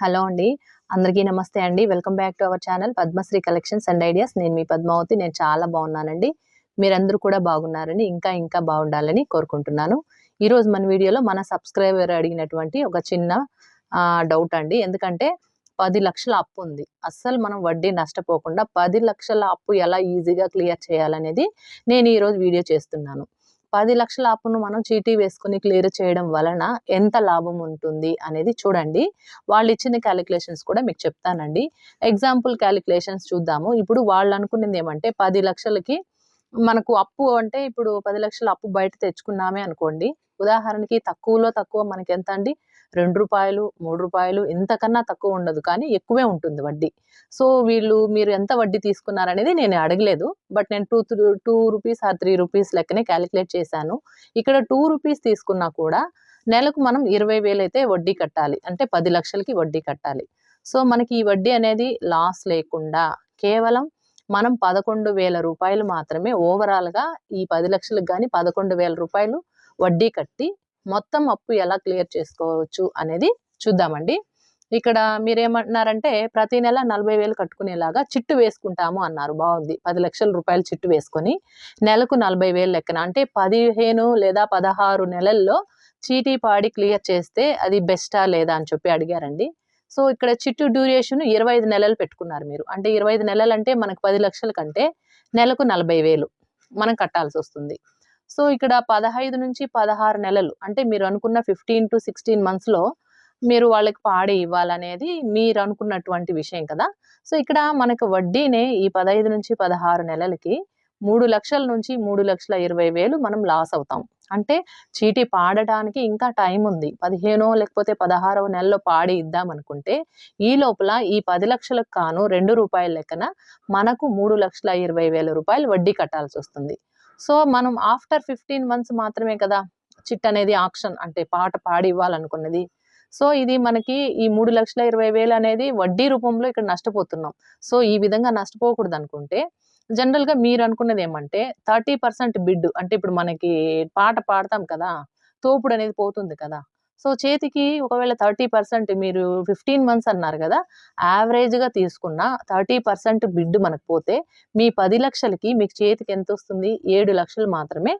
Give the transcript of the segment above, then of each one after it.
Hello అండి. అందరికీ నమస్తే అండి. Welcome back to our channel Padmasri collections and ideas. నేను మీ పద్మావతి. నేను చాలా బాగున్నానండి. మీరందరూ కూడా బాగున్నారని ఇంకా ఇంకా బాగుండాలని కోరుకుంటున్నాను. ఈరోజు మన వీడియోలో మన సబ్స్క్రైబర్ అడిగినటువంటి ఒక చిన్న డౌట్ అండి. ఎందుకంటే పది లక్షల అప్పు ఉంది. అస్సలు మనం వడ్డీ నష్టపోకుండా పది లక్షల అప్పు ఎలా ఈజీగా క్లియర్ చేయాలనేది నేను ఈరోజు వీడియో చేస్తున్నాను. పది లక్షల అప్పును మనం చీటీ వేసుకుని క్లియర్ చేయడం వలన ఎంత లాభం ఉంటుంది అనేది చూడండి. వాళ్ళు ఇచ్చిన క్యాలిక్యులేషన్స్ కూడా మీకు చెప్తానండి. ఎగ్జాంపుల్ క్యాలిక్యులేషన్స్ చూద్దాము. ఇప్పుడు వాళ్ళు అనుకున్నది ఏమంటే పది లక్షలకి మనకు అప్పు అంటే ఇప్పుడు పది లక్షల అప్పు బయట తెచ్చుకున్నామే అనుకోండి. ఉదాహరణకి తక్కువలో తక్కువ మనకి ఎంత అండి? రెండు రూపాయలు మూడు రూపాయలు ఇంతకన్నా తక్కువ ఉండదు. కానీ ఎక్కువే ఉంటుంది వడ్డీ. సో వీళ్ళు మీరు ఎంత వడ్డీ తీసుకున్నారనేది నేను అడగలేదు. బట్ నేను టూ టూ రూపీస్ ఆ త్రీ రూపీస్ లెక్కనే క్యాలిక్యులేట్ చేశాను. ఇక్కడ టూ రూపీస్ తీసుకున్నా కూడా నెలకు మనం ఇరవై వేలు అయితే వడ్డీ కట్టాలి. అంటే పది లక్షలకి వడ్డీ కట్టాలి. సో మనకి ఈ వడ్డీ అనేది లాస్ లేకుండా కేవలం మనం పదకొండు వేల రూపాయలు మాత్రమే ఓవరాల్గా ఈ పది లక్షలకు కానీ పదకొండు వేల రూపాయలు వడ్డీ కట్టి మొత్తం అప్పు ఎలా క్లియర్ చేసుకోవచ్చు అనేది చూద్దామండి. ఇక్కడ మీరేమంటున్నారంటే ప్రతి నెల నలభై వేలు కట్టుకునేలాగా చిట్టు వేసుకుంటాము అన్నారు. బాగుంది. పది లక్షల రూపాయలు చిట్టు వేసుకొని నెలకు నలభై వేలు లెక్కన. అంటే పదిహేను లేదా పదహారు నెలల్లో చీటీ పాడి క్లియర్ చేస్తే అది బెస్టా లేదా అని చెప్పి అడిగారండి. సో ఇక్కడ చిట్టు డ్యూరేషన్ ఇరవై ఐదు నెలలు పెట్టుకున్నారు మీరు. అంటే ఇరవై ఐదు నెలలు అంటే మనకు పది లక్షల కంటే నెలకు నలభై వేలు మనం కట్టాల్సి వస్తుంది. సో ఇక్కడ పదహైదు నుంచి పదహారు నెలలు అంటే మీరు అనుకున్న ఫిఫ్టీన్ టు సిక్స్టీన్ మంత్స్లో మీరు వాళ్ళకి పాడి ఇవ్వాలనేది మీరు అనుకున్నటువంటి విషయం కదా. సో ఇక్కడ మనకు వడ్డీనే ఈ పదహైదు నుంచి పదహారు నెలలకి మూడు లక్షల నుంచి మూడు లక్షల ఇరవై వేలు మనం లాస్ అవుతాం. అంటే చీటీ పాడటానికి ఇంకా టైం ఉంది. పదిహేనో లేకపోతే పదహారవ నెలలో పాడి ఇద్దాం అనుకుంటే ఈ లోపల ఈ పది లక్షలకు కాను రెండు రూపాయల లెక్కన మనకు మూడు లక్షల ఇరవై వేల రూపాయలు వడ్డీ కట్టాల్సి వస్తుంది. సో మనం ఆఫ్టర్ ఫిఫ్టీన్ మంత్స్ మాత్రమే కదా చిట్ అనేది ఆప్షన్ అంటే పాట పాడి ఇవ్వాలనుకున్నది సో ఇది మనకి ఈ మూడు లక్షల ఇరవై వేలు అనేది వడ్డీ రూపంలో ఇక్కడ నష్టపోతున్నాం. సో ఈ విధంగా నష్టపోకూడదు అనుకుంటే జనరల్గా మీరు అనుకున్నది ఏమంటే థర్టీ పర్సెంట్ బిడ్ అంటే ఇప్పుడు మనకి పాట పాడతాం కదా తోపుడు అనేది పోతుంది కదా. సో చేతికి ఒకవేళ థర్టీ పర్సెంట్ మీరు ఫిఫ్టీన్ మంత్స్ అన్నారు కదా యావరేజ్గా తీసుకున్న థర్టీ పర్సెంట్ బిడ్ మనకు పోతే మీ పది లక్షలకి మీకు చేతికి ఎంత వస్తుంది? ఏడు లక్షలు మాత్రమే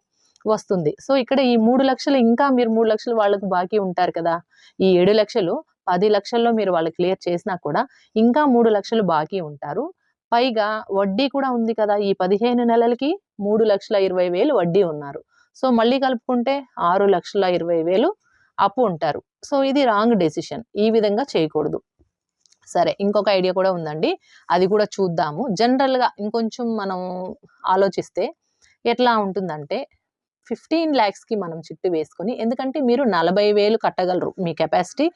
వస్తుంది. సో ఇక్కడ ఈ మూడు లక్షలు ఇంకా మీరు మూడు లక్షలు వాళ్ళకు బాకీ ఉంటారు కదా ఈ ఏడు లక్షలు పది లక్షల్లో మీరు వాళ్ళు క్లియర్ చేసినా కూడా ఇంకా మూడు లక్షలు బాకీ ఉంటారు. పైగా వడ్డీ కూడా ఉంది కదా ఈ పదిహేను నెలలకి మూడు లక్షల ఇరవై వేలు వడ్డీ ఉన్నారు. సో మళ్ళీ కలుపుకుంటే ఆరు లక్షల ఇరవై వేలు అప్పు ఉంటారు. సో ఇది రాంగ్ డెసిషన్. ఈ విధంగా చేయకూడదు. సరే ఇంకొక ఐడియా కూడా ఉందండి. అది కూడా చూద్దాము. జనరల్గా ఇంకొంచెం మనం ఆలోచిస్తే ఎట్లా ఉంటుందంటే ఫిఫ్టీన్ ల్యాక్స్కి మనం చిట్టు వేసుకొని ఎందుకంటే మీరు నలభై వేలు కట్టగలరు మీ కెపాసిటీ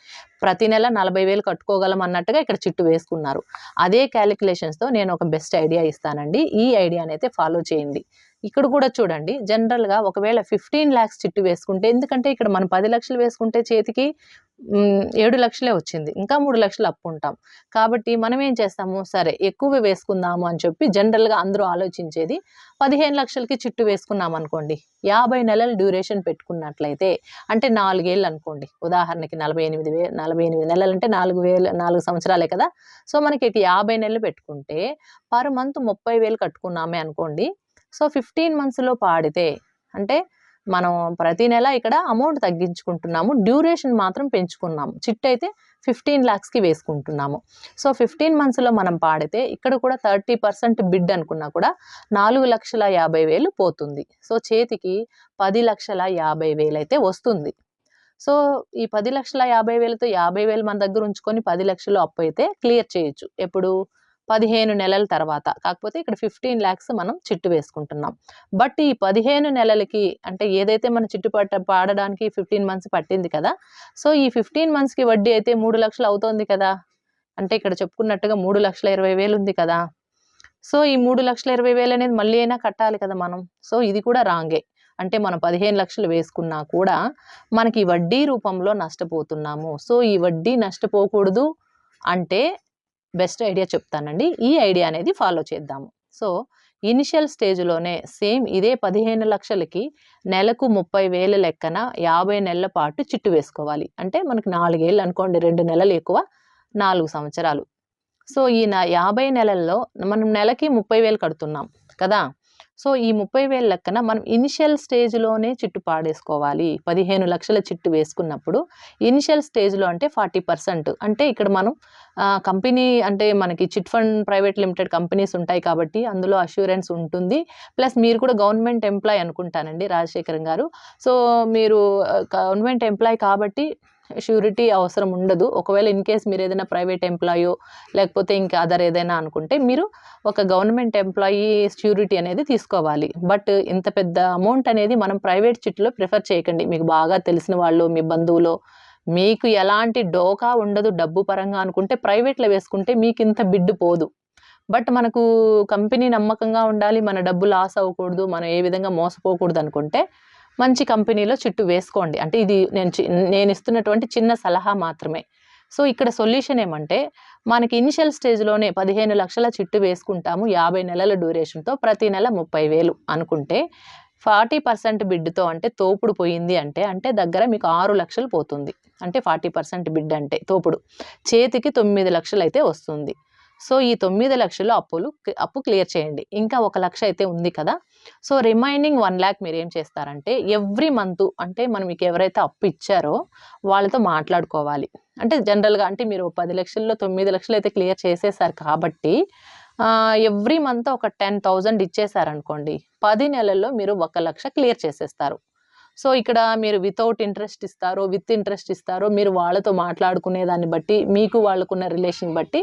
ప్రతి నెల నలభై వేలు కట్టుకోగలం అన్నట్టుగా ఇక్కడ చిట్టు వేసుకున్నారు. అదే క్యాలిక్యులేషన్స్తో నేను ఒక బెస్ట్ ఐడియా ఇస్తానండి. ఈ ఐడియాని అయితే ఫాలో చేయండి. ఇక్కడ కూడా చూడండి జనరల్గా ఒకవేళ ఫిఫ్టీన్ ల్యాక్స్ చిట్టు వేసుకుంటే ఎందుకంటే ఇక్కడ మనం పది లక్షలు వేసుకుంటే చేతికి ఏడు లక్షలే వచ్చింది. ఇంకా మూడు లక్షలు అప్పు ఉంటాం. కాబట్టి మనం ఏం చేస్తాము? సరే ఎక్కువ వేసుకుందాము అని చెప్పి జనరల్గా అందరూ ఆలోచించేది పదిహేను లక్షలకి చిట్టు వేసుకున్నాం అనుకోండి. యాభై నెలల డ్యూరేషన్ పెట్టుకున్నట్లయితే అంటే నాలుగేళ్ళు అనుకోండి. ఉదాహరణకి నలభై ఎనిమిది వే నలభై ఎనిమిది నెలలు అంటే నాలుగు వేలు నాలుగు సంవత్సరాలే కదా. సో మనకి యాభై నెలలు పెట్టుకుంటే పర్ మంత్ ముప్పై వేలు కట్టుకున్నామే అనుకోండి. సో ఫిఫ్టీన్ మంత్స్లో పాడితే అంటే మనం ప్రతి నెల ఇక్కడ అమౌంట్ తగ్గించుకుంటున్నాము. డ్యూరేషన్ మాత్రం పెంచుకున్నాము. చిట్ అయితే ఫిఫ్టీన్ ల్యాక్స్కి వేసుకుంటున్నాము. సో ఫిఫ్టీన్ మంత్స్లో మనం పాడితే ఇక్కడ కూడా థర్టీ పర్సెంట్ బిడ్ అనుకున్నా కూడా నాలుగు లక్షల యాభై వేలు పోతుంది. సో చేతికి పది లక్షల యాభై వేలు అయితే వస్తుంది. సో ఈ పది లక్షల యాభై వేలతో యాభై వేలు మన దగ్గర ఉంచుకొని పది లక్షలు అప్పు అయితే క్లియర్ చేయొచ్చు. ఎప్పుడు? పదిహేను నెలల తర్వాత. కాకపోతే ఇక్కడ ఫిఫ్టీన్ ల్యాక్స్ మనం చిట్టు వేసుకుంటున్నాం. బట్ ఈ పదిహేను నెలలకి అంటే ఏదైతే మన చిట్టు పట్ట పాడడానికి ఫిఫ్టీన్ మంత్స్ పట్టింది కదా సో ఈ ఫిఫ్టీన్ మంత్స్కి వడ్డీ అయితే మూడు లక్షలు అవుతోంది కదా. అంటే ఇక్కడ చెప్పుకున్నట్టుగా మూడు లక్షల ఇరవై వేలు ఉంది కదా. సో ఈ మూడు లక్షల ఇరవై వేలు అనేది మళ్ళీ అయినా కట్టాలి కదా మనం. సో ఇది కూడా రాంగే. అంటే మనం పదిహేను లక్షలు వేసుకున్నా కూడా మనకి వడ్డీ రూపంలో నష్టపోతున్నాము. సో ఈ వడ్డీ నష్టపోకూడదు అంటే బెస్ట్ ఐడియా చెప్తానండి. ఈ ఐడియా అనేది ఫాలో చేద్దాము. సో ఇనిషియల్ స్టేజ్లోనే సేమ్ ఇదే పదిహేను లక్షలకి నెలకు ముప్పై వేల లెక్కన యాభై నెలల పాటు చిట్టు వేసుకోవాలి. అంటే మనకి నాలుగేళ్ళు అనుకోండి రెండు నెలలు ఎక్కువ నాలుగు సంవత్సరాలు. సో ఈ నా యాభై నెలల్లో మనం నెలకి ముప్పై వేలు కడుతున్నాం కదా! సో ఈ ముప్పై వేల లెక్కన మనం ఇనిషియల్ స్టేజ్లోనే చిట్టు పాడేసుకోవాలి. పదిహేను లక్షల చిట్టు వేసుకున్నప్పుడు ఇనిషియల్ స్టేజ్లో అంటే ఫార్టీ పర్సెంట్. అంటే ఇక్కడ మనం కంపెనీ అంటే మనకి chit fund private limited companies ఉంటాయి కాబట్టి అందులో అష్యూరెన్స్ ఉంటుంది. ప్లస్ మీరు కూడా గవర్నమెంట్ ఎంప్లాయ్ అనుకుంటానండి రాజశేఖరం గారు. సో మీరు గవర్నమెంట్ ఎంప్లాయ్ కాబట్టి షూరిటీ అవసరం ఉండదు. ఒకవేళ ఇన్ కేస్ మీరు ఏదైనా ప్రైవేట్ ఎంప్లాయో లేకపోతే ఇంకా అదర్ ఏదైనా అనుకుంటే మీరు ఒక గవర్నమెంట్ ఎంప్లాయీ ష్యూరిటీ అనేది తీసుకోవాలి. బట్ ఇంత పెద్ద అమౌంట్ అనేది మనం ప్రైవేట్ చిట్లో ప్రిఫర్ చేయకండి. మీకు బాగా తెలిసిన వాళ్ళు మీ బంధువులు మీకు ఎలాంటి డోకా ఉండదు డబ్బు పరంగా అనుకుంటే ప్రైవేట్లో వేసుకుంటే మీకు ఇంత బిడ్డు పోదు. బట్ మనకు కంపెనీ నమ్మకంగా ఉండాలి. మన డబ్బు లాస్ అవ్వకూడదు. మనం ఏ విధంగా మోసపోకూడదు అనుకుంటే మంచి కంపెనీలో చిట్టు వేసుకోండి. అంటే ఇది నేను చి- నేను ఇస్తున్నటువంటి చిన్న సలహా మాత్రమే. సో ఇక్కడ సొల్యూషన్ ఏమంటే మనకి ఇనిషియల్ స్టేజ్లోనే పదిహేను లక్షల చిట్టు వేసుకుంటాము యాభై నెలల డ్యూరేషన్తో ప్రతి నెల ముప్పై వేలు అనుకుంటే ఫార్టీ పర్సెంట్ బిడ్డుతో అంటే తోపుడు పోయింది అంటే అంటే దగ్గర మీకు ఆరు లక్షలు పోతుంది. అంటే ఫార్టీ పర్సెంట్ బిడ్ అంటే తోపుడు. చేతికి తొమ్మిది లక్షలు అయితే వస్తుంది. సో ఈ తొమ్మిది లక్షలు అప్పులు అప్పు క్లియర్ చేయండి. ఇంకా ఒక లక్ష అయితే ఉంది కదా? సో రిమైనింగ్ వన్ ల్యాక్ మీరు ఏం చేస్తారంటే ఎవ్రీ మంత్ అంటే మనం మీకు ఎవరైతే అప్పు ఇచ్చారో వాళ్ళతో మాట్లాడుకోవాలి. అంటే జనరల్గా అంటే మీరు పది లక్షల్లో తొమ్మిది లక్షలు అయితే క్లియర్ చేసేసారు కాబట్టి ఎవ్రీ మంత్ ఒక టెన్ థౌజండ్ ఇచ్చేసారనుకోండి పది నెలల్లో మీరు ఒక లక్ష క్లియర్ చేసేస్తారు. సో ఇక్కడ మీరు వితౌట్ ఇంట్రెస్ట్ ఇస్తారో విత్ ఇంట్రెస్ట్ ఇస్తారో మీరు వాళ్ళతో మాట్లాడుకునే దాన్ని బట్టి మీకు వాళ్ళకున్న రిలేషన్ బట్టి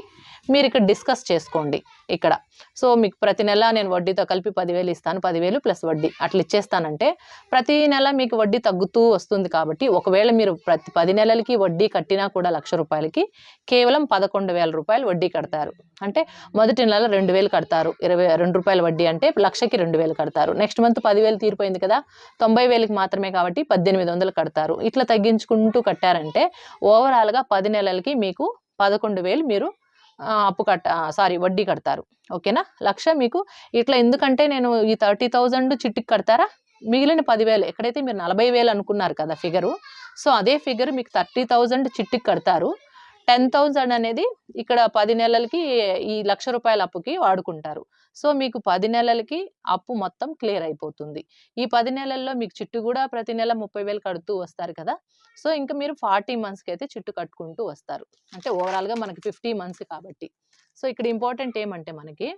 మీరు ఇక్కడ డిస్కస్ చేసుకోండి ఇక్కడ. సో మీకు ప్రతి నెల నేను వడ్డీతో కలిపి పదివేలు ఇస్తాను పదివేలు ప్లస్ వడ్డీ. అట్లా ఇచ్చేస్తానంటే ప్రతి నెల మీకు వడ్డీ తగ్గుతూ వస్తుంది కాబట్టి ఒకవేళ మీరు ప్రతి పది నెలలకి వడ్డీ కట్టినా కూడా లక్ష రూపాయలకి కేవలం పదకొండు వేల రూపాయలు వడ్డీ కడతారు. అంటే మొదటి నెల రెండు వేలు కడతారు. ఇరవై రెండు రూపాయల వడ్డీ అంటే లక్షకి రెండు వేలు కడతారు. నెక్స్ట్ మంత్ పదివేలు తీరిపోయింది కదా తొంభై వేలకి మాత్రమే కాబట్టి పద్దెనిమిది వందలు కడతారు. ఇట్లా తగ్గించుకుంటూ కట్టారంటే ఓవరాల్గా పది నెలలకి మీకు పదకొండు వేలు మీరు అప్పు కట్ట సారీ వడ్డీ కడతారు. ఓకేనా లక్ష మీకు ఇట్లా ఎందుకంటే నేను ఈ థర్టీ థౌజండ్ చిట్టికి కడతారా? మిగిలిన పదివేలు ఎక్కడైతే మీరు నలభై వేలు అనుకున్నారు కదా ఫిగరు సో అదే ఫిగర్ మీకు థర్టీ థౌజండ్ చిట్టికి కడతారు. టెన్ థౌజండ్ అనేది ఇక్కడ పది నెలలకి ఈ లక్ష రూపాయల అప్పుకి వాడుకుంటారు. సో మీకు పది నెలలకి అప్పు మొత్తం క్లియర్ అయిపోతుంది. ఈ పది నెలల్లో మీకు చిట్టు కూడా ప్రతి నెల ముప్పై వేలు కడుతూ వస్తారు కదా. సో ఇంకా మీరు ఫార్టీ మంత్స్కి అయితే చిట్టు కట్టుకుంటూ వస్తారు. అంటే ఓవరాల్గా మనకి ఫిఫ్టీ మంత్స్ కాబట్టి. సో ఇక్కడ ఇంపార్టెంట్ ఏమంటే మనకి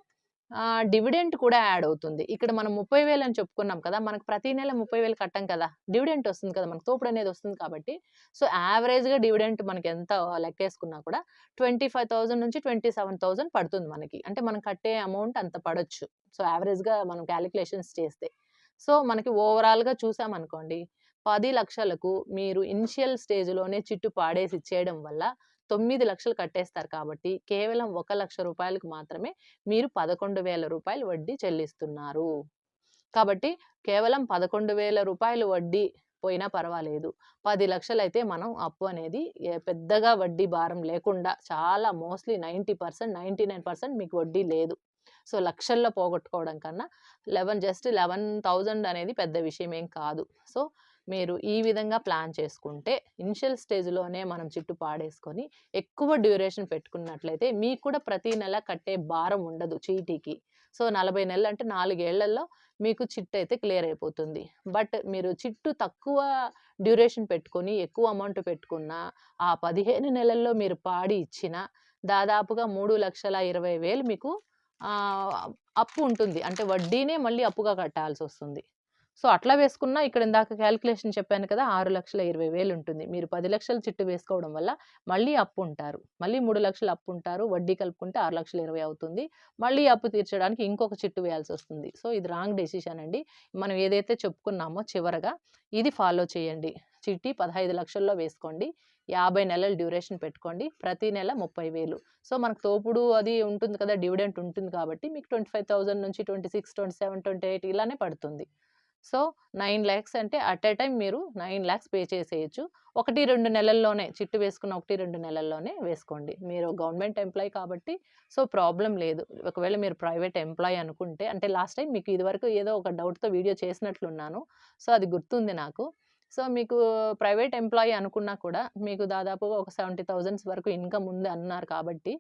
డివిడెంట్ కూడా యాడ్ అవుతుంది. ఇక్కడ మనం ముప్పై వేలు అని చెప్పుకున్నాం కదా! మనకు ప్రతి నెల ముప్పై వేలు కట్టాం కదా! డివిడెంట్ వస్తుంది కదా! మనకు తోపుడు అనేది వస్తుంది కాబట్టి. సో యావరేజ్గా డివిడెంట్ మనకి ఎంత లెక్కేసుకున్నా కూడా ట్వంటీ ఫైవ్ థౌసండ్ నుంచి ట్వంటీ సెవెన్ థౌసండ్ పడుతుంది మనకి. అంటే మనం కట్టే అమౌంట్ అంత పడొచ్చు. సో యావరేజ్గా మనం క్యాలిక్యులేషన్స్ చేస్తే. సో మనకి ఓవరాల్గా చూసామనుకోండి పది లక్షలకు మీరు ఇనిషియల్ స్టేజ్లోనే చిట్టు పాడేసి ఇచ్చేయడం వల్ల తొమ్మిది లక్షలు కట్టేస్తారు కాబట్టి కేవలం ఒక లక్ష రూపాయలకు మాత్రమే మీరు పదకొండు వేల రూపాయలు వడ్డీ చెల్లిస్తున్నారు. కాబట్టి కేవలం పదకొండు వేల రూపాయలు వడ్డీ పోయినా పర్వాలేదు. పది లక్షలైతే మనం అప్పు అనేది పెద్దగా వడ్డీ భారం లేకుండా చాలా mostly ninety percent ninety nine percent మీకు వడ్డీ లేదు. సో లక్షల్లో పోగొట్టుకోవడం కన్నా లెవెన్ జస్ట్ లెవెన్ థౌజండ్ అనేది పెద్ద విషయం ఏం కాదు. సో మీరు ఈ విధంగా ప్లాన్ చేసుకుంటే ఇనిషియల్ స్టేజ్లోనే మనం చిట్టు పాడేసుకొని ఎక్కువ డ్యూరేషన్ పెట్టుకున్నట్లయితే మీకు కూడా ప్రతి నెల కట్టే భారం ఉండదు చీటీకి. సో నలభై నెలలు అంటే నాలుగేళ్ళలో మీకు చిట్టు అయితే క్లియర్ అయిపోతుంది. బట్ మీరు చిట్టు తక్కువ డ్యూరేషన్ పెట్టుకొని ఎక్కువ అమౌంట్ పెట్టుకున్న ఆ పదిహేను నెలల్లో మీరు పాడి ఇచ్చిన దాదాపుగా మూడు లక్షల ఇరవై వేలు మీకు అప్పు ఉంటుంది. అంటే వడ్డీనే మళ్ళీ అప్పుగా కట్టాల్సి వస్తుంది. సో అట్లా వేసుకున్నా ఇక్కడ ఇందాక క్యాలిక్యులేషన్ చెప్పాను కదా ఆరు లక్షల ఇరవై వేలు ఉంటుంది. మీరు పది లక్షల చిట్టు వేసుకోవడం వల్ల మళ్ళీ అప్పు ఉంటారు. మళ్ళీ మూడు లక్షలు అప్పు ఉంటారు. వడ్డీ కలుపుకుంటే ఆరు లక్షల ఇరవై అవుతుంది. మళ్ళీ అప్పు తీర్చడానికి ఇంకొక చిట్టు వేయాల్సి వస్తుంది. సో ఇది రాంగ్ డెసిషన్ అండి. మనం ఏదైతే చెప్పుకున్నామో చివరగా ఇది ఫాలో చేయండి. చిట్టి పదహైదు లక్షల్లో వేసుకోండి. యాభై నెలల డ్యూరేషన్ పెట్టుకోండి. ప్రతి నెల ముప్పై వేలు. సో మనకు తోపుడు అది ఉంటుంది కదా డివిడెంట్ ఉంటుంది కాబట్టి మీకు ట్వంటీ ఫైవ్ థౌజండ్ నుంచి twenty six twenty seven twenty eight ఇలానే పడుతుంది. సో నైన్ ల్యాక్స్ అంటే అట్ ఏ టైం మీరు నైన్ ల్యాక్స్ పే చేసేయచ్చు. ఒకటి రెండు నెలల్లోనే చిట్టు వేసుకున్న ఒకటి రెండు నెలల్లోనే వేసుకోండి. మీరు గవర్నమెంట్ ఎంప్లాయ్ కాబట్టి సో ప్రాబ్లం లేదు. ఒకవేళ మీరు ప్రైవేట్ ఎంప్లాయ్ అనుకుంటే అంటే లాస్ట్ టైం మీకు ఇదివరకు ఏదో ఒక డౌట్తో వీడియో చేసినట్లున్నాను. సో అది గుర్తుంది నాకు. సో మీకు ప్రైవేట్ ఎంప్లాయీ అనుకున్నా కూడా మీకు దాదాపుగా ఒక సెవెంటీ థౌజండ్స్ వరకు ఇన్కమ్ ఉంది అన్నారు కాబట్టి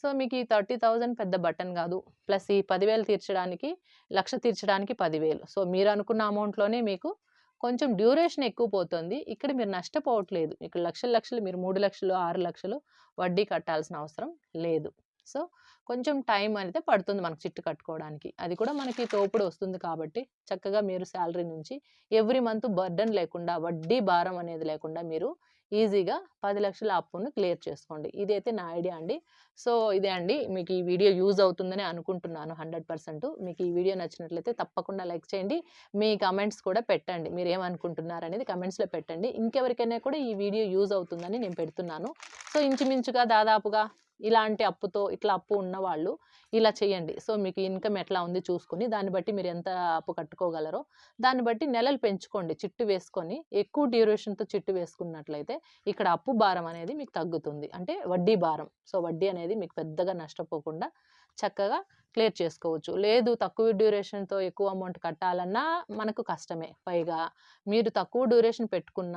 సో మీకు ఈ థర్టీ థౌజండ్ పెద్ద బటన్ కాదు. ప్లస్ ఈ పదివేలు తీర్చడానికి లక్ష తీర్చడానికి పదివేలు. సో మీరు అనుకున్న అమౌంట్లోనే మీకు కొంచెం డ్యూరేషన్ ఎక్కువ పోతుంది. ఇక్కడ మీరు నష్టపోవట్లేదు. ఇక్కడ లక్షలు లక్షలు మీరు మూడు లక్షలు ఆరు లక్షలు వడ్డీ కట్టాల్సిన అవసరం లేదు. సో కొంచెం టైం అయితే పడుతుంది మనకు చిట్టు కట్టుకోవడానికి. అది కూడా మనకి తోపుడు వస్తుంది కాబట్టి చక్కగా మీరు శాలరీ నుంచి ఎవ్రీ మంత్ బర్డన్ లేకుండా వడ్డీ భారం అనేది లేకుండా మీరు ఈజీగా పది లక్షల అప్పును క్లియర్ చేసుకోండి. ఇదైతే నా ఐడియా అండి. సో ఇదే అండి. మీకు ఈ వీడియో యూజ్ అవుతుందని అనుకుంటున్నాను హండ్రెడ్ పర్సెంట్. మీకు ఈ వీడియో నచ్చినట్లయితే తప్పకుండా లైక్ చేయండి. మీ కమెంట్స్ కూడా పెట్టండి. మీరు ఏమనుకుంటున్నారు అనేది కమెంట్స్లో పెట్టండి. ఇంకెవరికైనా కూడా ఈ వీడియో యూజ్ అవుతుందని నేను పెడుతున్నాను. సో ఇంచుమించుగా దాదాపుగా ఇలాంటి అప్పుతో ఇట్లా అప్పు ఉన్నవాళ్ళు ఇలా చేయండి. సో మీకు ఇన్కమ్ ఎట్లా ఉంది చూసుకొని దాన్ని బట్టి మీరు ఎంత అప్పు కట్టుకోగలరో దాన్ని బట్టి నెలలు పెంచుకోండి. చిట్టు వేసుకొని ఎక్కువ డ్యూరేషన్తో చిట్టు వేసుకున్నట్లయితే ఇక్కడ అప్పు భారం అనేది మీకు తగ్గుతుంది. అంటే వడ్డీ భారం. సో వడ్డీ అనేది మీకు పెద్దగా నష్టపోకుండా చక్కగా క్లియర్ చేసుకోవచ్చు. లేదు తక్కువ డ్యూరేషన్తో ఎక్కువ అమౌంట్ కట్టాలన్నా మనకు కష్టమే. పైగా మీరు తక్కువ డ్యూరేషన్ పెట్టుకున్న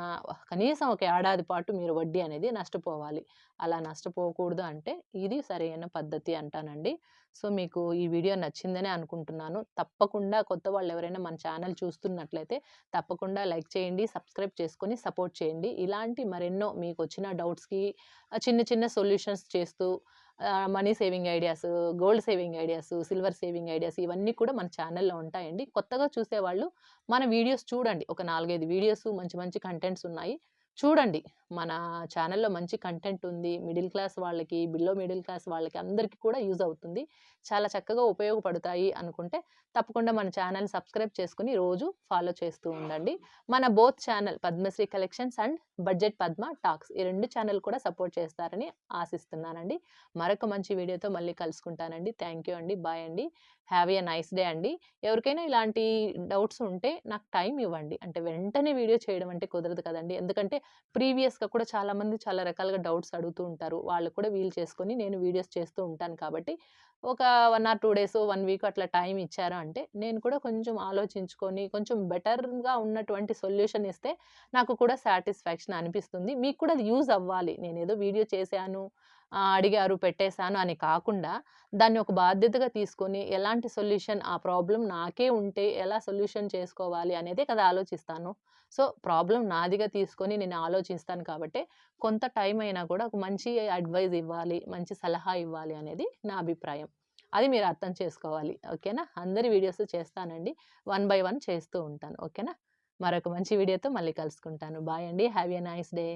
కనీసం ఒక ఏడాది పాటు మీరు వడ్డీ అనేది నష్టపోవాలి. అలా నష్టపోకూడదు అంటే ఇది సరైన పద్ధతి అంటానండి. సో మీకు ఈ వీడియో నచ్చిందని అనుకుంటున్నాను. తప్పకుండా కొత్త వాళ్ళు ఎవరైనా మన ఛానల్ చూస్తున్నట్లయితే తప్పకుండా లైక్ చేయండి సబ్స్క్రైబ్ చేసుకొని సపోర్ట్ చేయండి. ఇలాంటి మరెన్నో మీకు వచ్చిన డౌట్స్కి చిన్న చిన్న సొల్యూషన్స్ చేస్తూ money saving ideas gold saving ideas silver saving ideas ఇవన్నీ కూడా మన ఛానల్లో ఉంటాయండి. కొత్తగా చూసేవాళ్ళు మన వీడియోస్ చూడండి. ఒక నాలుగైదు వీడియోస్ మంచి మంచి కంటెంట్స్ ఉన్నాయి. చూడండి. మన ఛానల్లో మంచి కంటెంట్ ఉంది. మిడిల్ క్లాస్ వాళ్ళకి బిలో మిడిల్ క్లాస్ వాళ్ళకి అందరికీ కూడా యూజ్ అవుతుంది. చాలా చక్కగా ఉపయోగపడతాయి అనుకుంటే తప్పకుండా మన ఛానల్ సబ్స్క్రైబ్ చేసుకుని రోజు ఫాలో చేస్తూ ఉండండి. మన both channel Padmasri collections and budget Padma talks ఈ రెండు ఛానల్ కూడా సపోర్ట్ చేస్తారని ఆశిస్తున్నానండి. మరొక మంచి వీడియోతో మళ్ళీ కలుసుకుంటానండి. థ్యాంక్ యూ అండి. బాయ్ అండి. హ్యావ్ ఏ నైస్ డే అండి. ఎవరికైనా ఇలాంటి డౌట్స్ ఉంటే నాకు టైం ఇవ్వండి. అంటే వెంటనే వీడియో చేయడం అంటే కుదరదు కదండి. ఎందుకంటే ప్రీవియస్గా కూడా చాలామంది చాలా రకాలుగా డౌట్స్ అడుగుతూ ఉంటారు. వాళ్ళు కూడా వీలు చేసుకొని నేను వీడియోస్ చేస్తూ ఉంటాను కాబట్టి ఒక one or two days one week అట్లా టైం ఇచ్చారు అంటే నేను కూడా కొంచెం ఆలోచించుకొని కొంచెం బెటర్గా ఉన్నటువంటి సొల్యూషన్ ఇస్తే నాకు కూడా సాటిస్ఫాక్షన్ అనిపిస్తుంది. మీకు కూడా అది యూజ్ అవ్వాలి. నేను ఏదో వీడియో చేశాను అడిగారు పెట్టేశాను అని కాకుండా దాన్ని ఒక బాధ్యతగా తీసుకొని ఎలాంటి సొల్యూషన్ ఆ ప్రాబ్లం నాకే ఉంటే ఎలా సొల్యూషన్ చేసుకోవాలి అనేదే కదా ఆలోచిస్తాను. సో ప్రాబ్లం నాదిగా తీసుకొని నేను ఆలోచిస్తాను కాబట్టి కొంత టైం అయినా కూడా ఒక మంచి అడ్వైజ్ ఇవ్వాలి మంచి సలహా ఇవ్వాలి అనేది నా అభిప్రాయం. అది మీరు అర్థం చేసుకోవాలి ఓకేనా? అందరి వీడియోస్ చేస్తానండి. వన్ బై వన్ చేస్తూ ఉంటాను ఓకేనా? మరొక మంచి వీడియోతో మళ్ళీ కలుసుకుంటాను. బాయ్ అండి. Have a nice day.